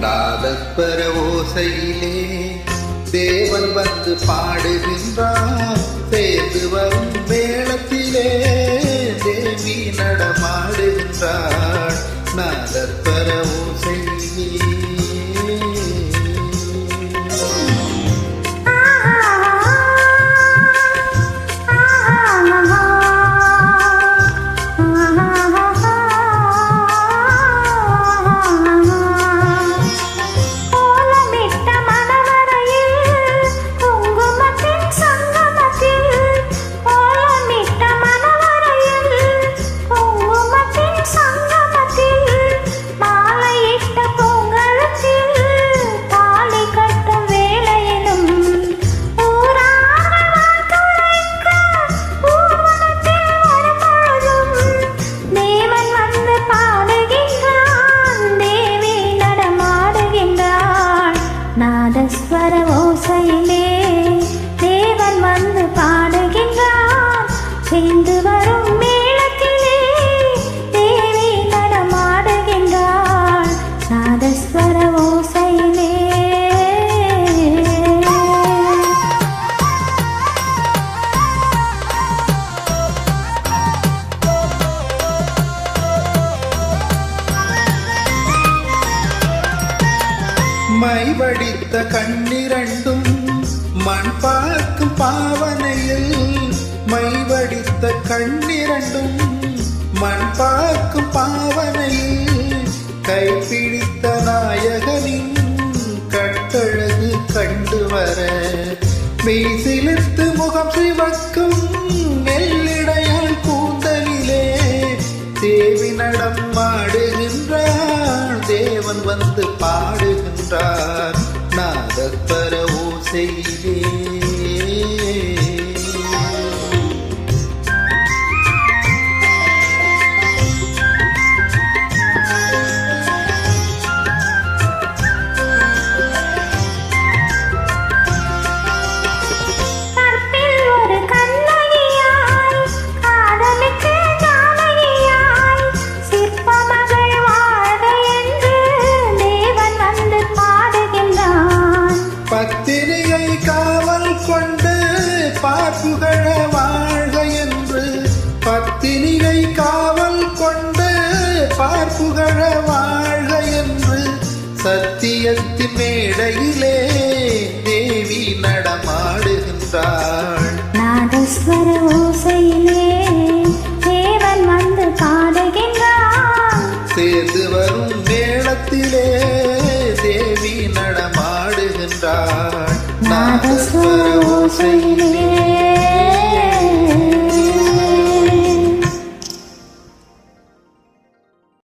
நாதஸ்வர ஓசையிலே தேவன் வந்து பாடுகின்றான் சேர்ந்து வரும் மேளத்திலே சேர்ந்து வரும் மேளத்திலே தேவி நடமாடுகின்றாள் நாதஸ்வர ஓசையிலே. மை வடித்த கண்ணிரண்டும் மண் பார்க்கும் பாவனையில் மை வடித்த கண்ணிரண்டும் மண் பார்க்கும் பாவனையில் கைப்பிடித்த நாயகனின் கட்டழகு கண்டு வர மெய் சிலிர்த்து முகம் சிவக்கும் நெல்லிடையால் கூந்தலிலே தேவி நடம் ஆடுகின்றாள் தேவன் வந்து பாடுகின்றார். நாதப்பர ஓசையிலே பார்ப்புகழ வாழ்க என்று சத்தியத்தின் மேடையிலே தேவி நடமாடுகின்றாள். நாதஸ்வர ஓசையிலே தேவன் வந்து பாடுகின்றான் சேர்ந்து வரும் மேளத்திலே தேவி நடமாடுகின்றாள். நாதஸ்வர ஓசையிலே